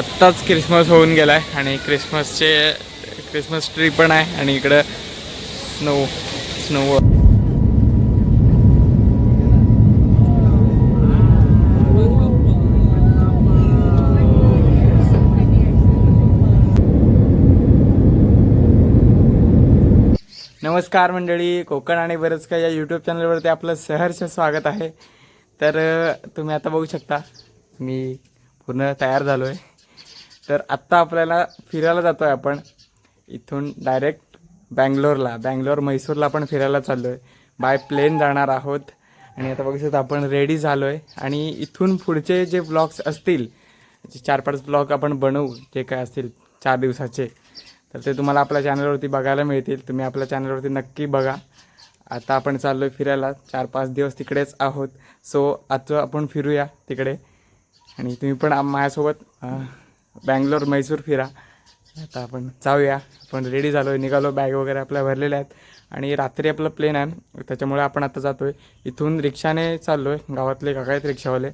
आत्ताच क्रिसमस होऊन गेला आहे आणि क्रिसमसचे क्रिसमस ट्री पण आहे आणि इकडं स्नो स्नो नमस्कार मंडळी कोकण आणि बरंच काही या यूट्यूब चॅनलवरती आपलं सहर्ष स्वागत आहे. तर तुम्ही आता बघू शकता मी पूर्ण तयार झालो आहे तर आत्ता आपल्याला फिरायला जातो आहे आपण. इथून डायरेक्ट बँगलोरला. बँगलोर म्हैसूरला पण फिरायला चाललो आहे बाय प्लेन जाणार आहोत. आणि आता बघू शकता आपण रेडी झालो आहे आणि इथून पुढचे जे ब्लॉग्स असतील जे चार पाच ब्लॉग आपण बनवू जे काय असतील चार दिवसाचे तर ते तुम्हाला आपल्या चॅनलवरती बघायला मिळतील. तुम्ही आपल्या चॅनलवरती नक्की बघा. आता आपण चाललो आहे फिरायला. चार पाच दिवस तिकडेच आहोत. सो आता आपण फिरूया तिकडे. आणि तुम्ही पण माझ्यासोबत बँगलोर मैसूर फिरा. आता आपण जाऊया. आपण रेडी झालो आहे निघालो. बॅग वगैरे आपल्या भरलेल्या आहेत. आणि रात्री आपलं प्लेन आहे. त्याच्यामुळे आपण आता जातो आहे इथून रिक्षाने चाललो आहे गावातले काका आहेत रिक्षावाले.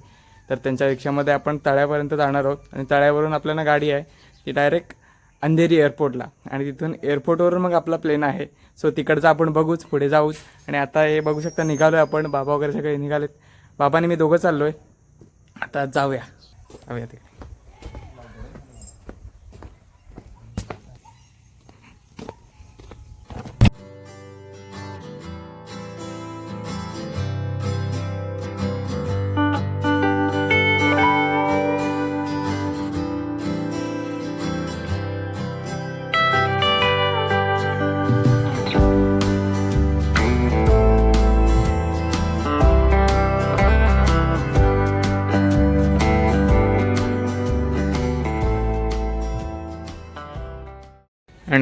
तर त्यांच्या रिक्षामध्ये आपण तळ्यापर्यंत जाणार आहोत. आणि तळ्यावरून आपल्याला गाडी आहे ती डायरेक्ट अंधेरी एअरपोर्टला आणि तिथून एअरपोर्टवरून मग आपला प्लेन आहे. सो तिकडचं आपण बघूच. पुढे जाऊच. आणि आता हे बघू शकता निघालो आहे आपण. बाबा वगैरे सगळे निघालेत. बाबाने मी दोघं चाललो आहे आता जाऊया. जाऊया तिकडे.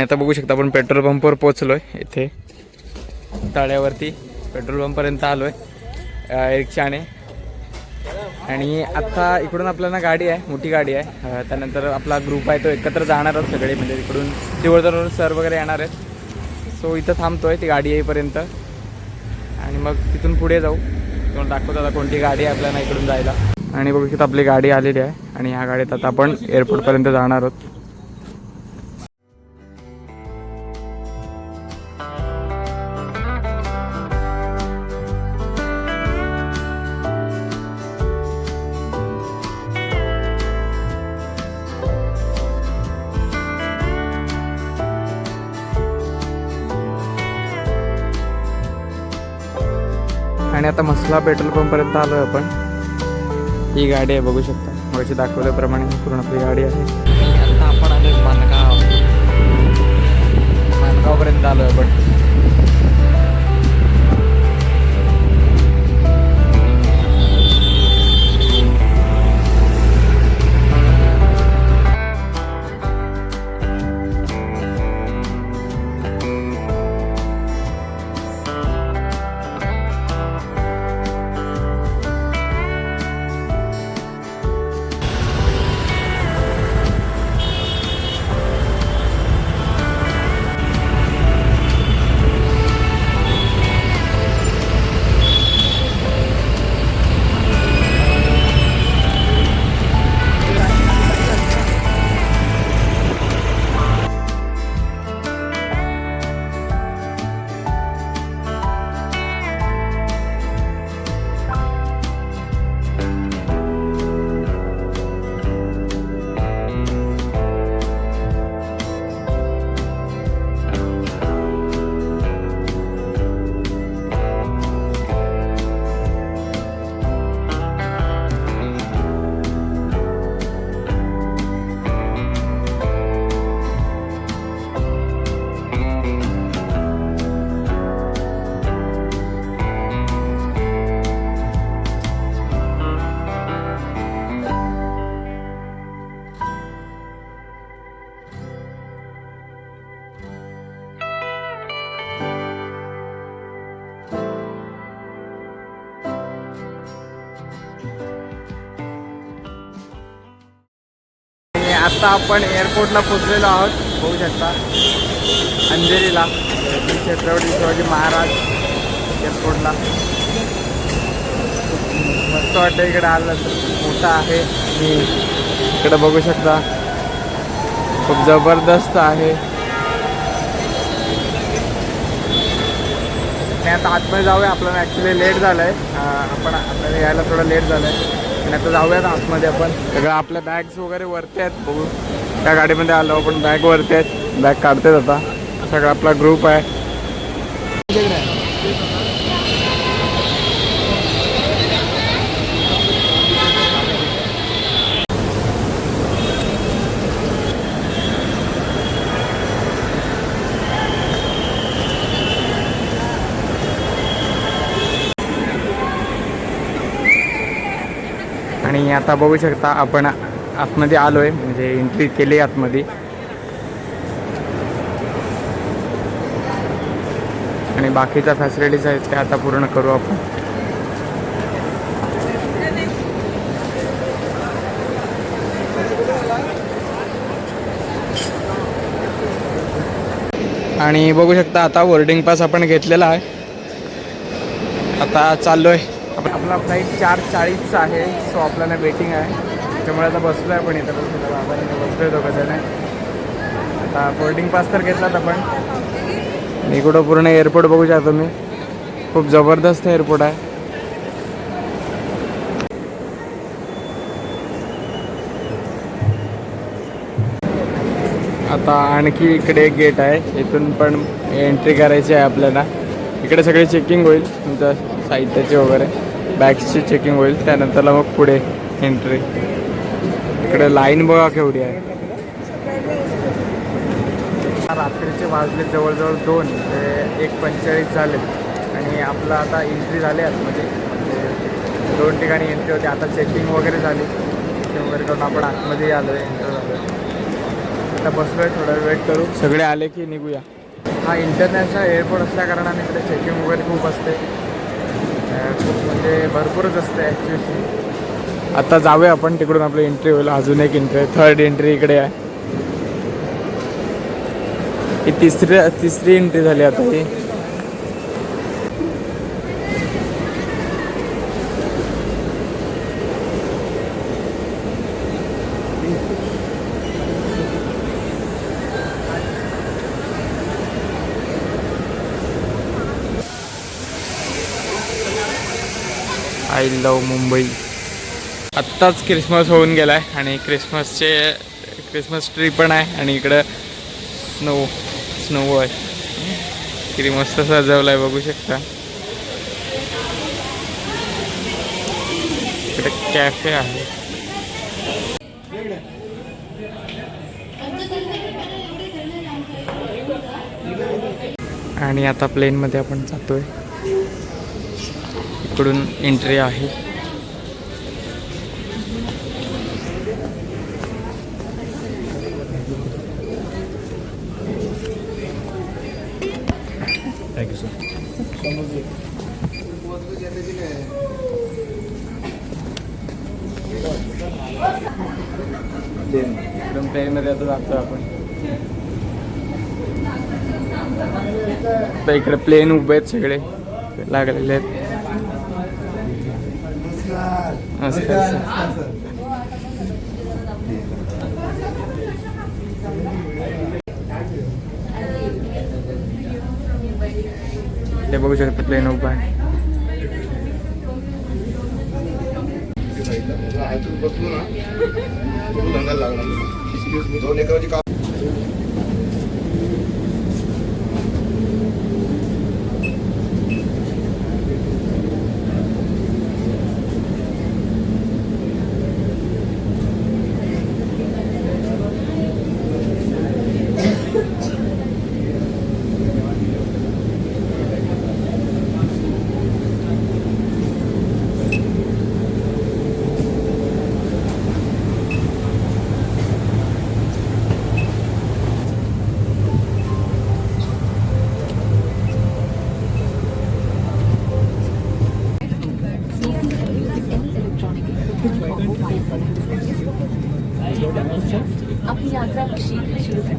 आता बघू शकता आपण पेट्रोल पंपवर पोचलोय इथे तळ्यावरती पेट्रोल पंपपर्यंत आलोय. अं, रिक्षाने. आणि आता इकडून आपल्याला गाडी आहे मोठी गाडी आहे. त्यानंतर आपला ग्रुप आहे तो एकत्र जाणार आहोत सगळे. म्हणजे इकडून तिवळदरवर सर वगैरे येणार आहेत. सो इथं थांबतोय ती गाडी येईपर्यंत. आणि मग तिथून पुढे जाऊ. तुम्हाला दाखवतो आता कोणती गाडी आहे आपल्याला इकडून जायला. आणि बघू शकता आपली गाडी आलेली आहे. आणि ह्या गाडीत आता आपण एअरपोर्टपर्यंत जाणार आहोत. आणि आता मसला पेट्रोल पंपपर्यंत आलो आहे आपण. ही गाडी आहे बघू शकता. मगाशी दाखवल्याप्रमाणे ही पूर्ण आपली गाडी आहे. आता आपण आलो मानगाव. मानगावपर्यंत आलो आहे आपण. आणि आता आपण एअरपोर्टला पोचलेलो आहोत. बघू शकता. अंधेरीला. छत्रपती शिवाजी महाराज एअरपोर्टला खूप मस्त वाटतं इकडे आलं मोठं आहे. आणि इकडे बघू शकता. खूप जबरदस्त आहे. आणि आता आतमध्ये जाऊया. आपल्याला ॲक्च्युली लेट झालं आहे आपण आपल्याला यायला थोडं लेट झालं आहे आणि आता जाऊयात आतमध्ये आपण. सगळं आपल्या बॅग्स वगैरे वरती आहेत बघू. त्या गाडीमध्ये आलो आपण बॅग वरती आहेत. बॅग काढतेच आता. सगळा आपला ग्रुप आहे. आणि आता बघू शकता आपण आतमध्ये आलो आहे म्हणजे एंट्री केली आतमध्ये. आणि बाकीच्या फॅसिलिटीज आहेत त्या आता पूर्ण करू आपण. आणि बघू शकता आता बोर्डिंग पास आपण घेतलेला आहे. आता चाललो आहे आपला फ्लाईट चार चाळीसचा आहे. सो आपल्याला वेटिंग आहे. त्यामुळे आता बसलो आहे आपण इथं बसलो बाबा इथं बसलो आहे दोघंजण. आता बोर्डिंग पास तर घेतलात आपण. आणि इकडं पूर्ण एअरपोर्ट बघू शकता तुम्ही. खूप जबरदस्त एअरपोर्ट आहे. आता आणखी इकडे एक गेट आहे. इथून पण एंट्री करायची आहे आपल्याला. इकडे सगळे चेकिंग होईल. तुमच्या साहित्याचे वगैरे. बॅग्सची चेकिंग होईल त्यानंतरला मग पुढे एंट्री इकडे लाईन बघा केवढी आहे. रात्रीचे वाजले जवळजवळ दोन ते एक पंचेचाळीस झाले. आणि आपलं आता एंट्री झाली आतमध्ये म्हणजे दोन ठिकाणी एंट्री होती. आता चेकिंग वगैरे झाली. चेकिंग वगैरे करून आपण आतमध्ये आलो आहे एंटर झालो आता बसलो आहे थोडा वेट करू. सगळे आले की निघूया. हा इंटरनॅशनल एअरपोर्ट असल्या कारणाने इकडे चेकिंग वगैरे खूप असते. म्हणजे भरपूरच असते ॲक्च्युली आता जाऊया आपण तिकडून आपलं एंट्री होईल. अजून एक एंट्री आहे. थर्ड एंट्री इकडे आहे. ही तिसरी तिसरी एंट्री झाली आता ही आय लव मुंबई. आत्ताच क्रिसमस होऊन गेला आहे आणि क्रिसमसचे क्रिसमस ट्री पण आहे आणि इकडं स्नो स्नो आहे. किती मस्त सजवलं आहे बघू शकता. इकडे कॅफे आहे. आणि आता प्लेनमध्ये आपण जातोय. इकडून एंट्री आहे. थँक्यू सर इकडून प्लेनमध्ये आता जातो आपण. इकडे प्लेन उभे आहेत सगळे. लागलेले आहेत. ते बघू शकता प्लेन उभा आहे. बसलो ना धंदा जाएं।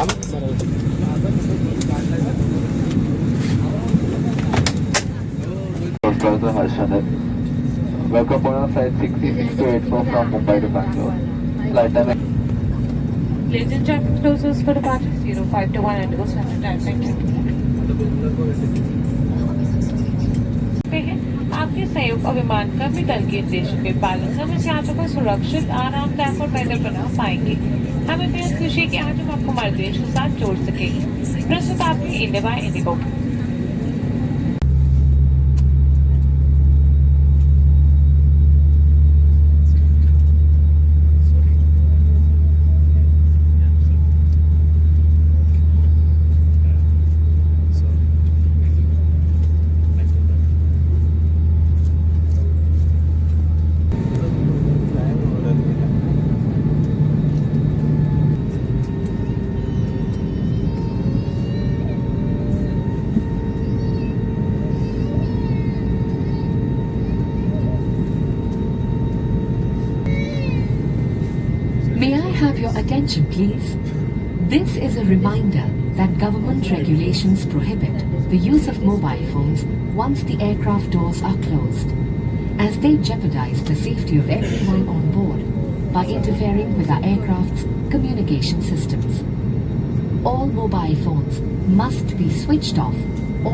आमचा Brother Harshanan. Welcome on flight 6684 from Mumbai to Bangalore. Flight time Ladies and gentlemen, closes for about 05 to 1 and goes center time. Thank you. आपके संयुक्त और विमान कर्मी दल के निर्देशों के पालन हम इस यात्रा को सुरक्षित आरामदायक और बेहतर बना पाएंगे। हमें बेहद खुशी है कि आज हम आपको हमारे देश के साथ जोड़ सकेंगे। प्रस्तुत आपकी India IndiGo. Attention, please? This is a reminder that government regulations prohibit the use of mobile phones once the aircraft doors are closed, as they jeopardize the safety of everyone on board by interfering with our aircraft's communication systems. All mobile phones must be switched off or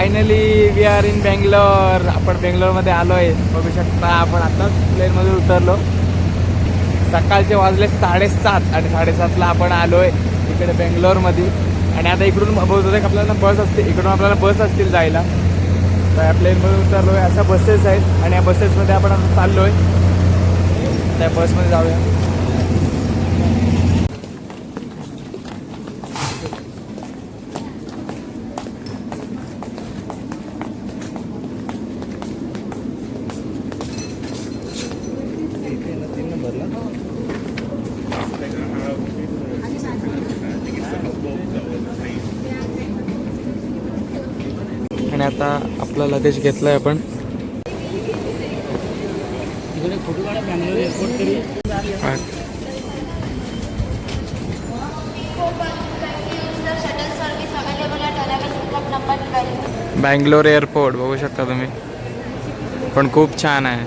finally we are in Bangalore आपण बेंगलोरमध्ये आलो आहे बघू शकता आपण आताच प्लेनमध्ये उतरलो. सकाळचे वाजले साडेसात आणि साडेसातला आपण आलो आहे इकडे बेंगलोरमध्ये आणि आता इकडून बोलत की आपल्याला बस असते. इकडून आपल्याला बस असतील जायला. तर या प्लेनमध्ये उतरलो आहे अशा बसेस आहेत. आणि या बसेसमध्ये आपण आता चाललो आहे त्या बसमध्ये जाऊया आणि आता आपला लगेज घेतलाय आपण. हा. बँगलोर एअरपोर्ट बघू शकता तुम्ही. पण खूप छान आहे.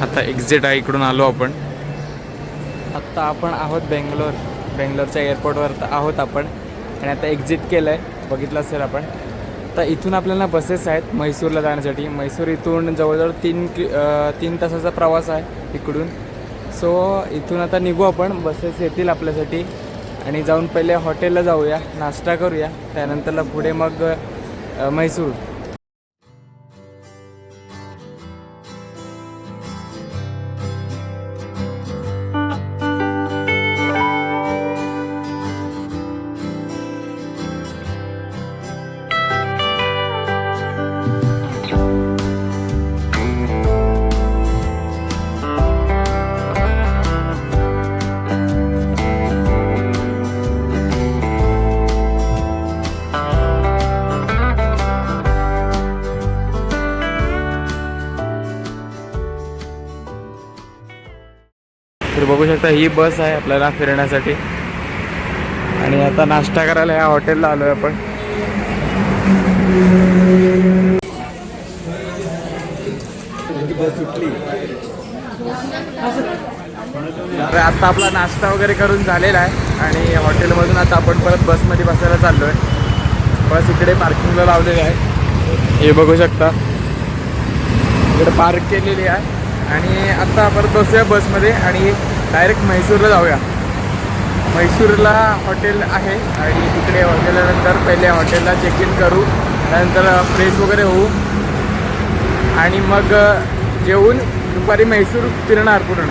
आता एक्झिट आहे इकडून आलो आपण. आत्ता आपण आहोत बेंगलोर. बेंगलोरच्या एअरपोर्टवर तर आहोत आपण. आणि आता एक्झिट केलं आहे बघितलं असेल आपण. तर इथून आपल्याला बसेस आहेत म्हैसूरला जाण्यासाठी. म्हैसूर इथून जवळजवळ तीन कि तीन तासाचा प्रवास आहे इकडून. सो इथून आता निघू आपण. बसेस येतील आपल्यासाठी. आणि जाऊन पहिले हॉटेलला जाऊया. नाश्ता करूया. त्यानंतरला पुढे मग म्हैसूर बघू शकता ही बस आहे आपल्याला फिरण्यासाठी. आणि आता नाश्ता करायला या हॉटेलला आलो आहे आपण. तर आता आपला नाश्ता वगैरे करून झालेला आहे आणि हॉटेलमधून आता आपण परत बसमध्ये बसायला चाललो आहे बस इकडे पार्किंगला लावलेली आहे. हे बघू शकता. इकडे पार्क केलेली आहे. आणि आता परत बसूया बसमध्ये आणि डायरेक्ट म्हैसूरला जाऊया. म्हैसूरला हॉटेल आहे आणि तिकडे गेल्यानंतर पहिले हॉटेलला चेक इन करू. त्यानंतर फ्रेश वगैरे होऊ. आणि मग जेवून दुपारी म्हैसूर फिरणार पूर्ण.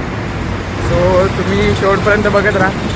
सो तुम्ही शेवटपर्यंत बघत राहा.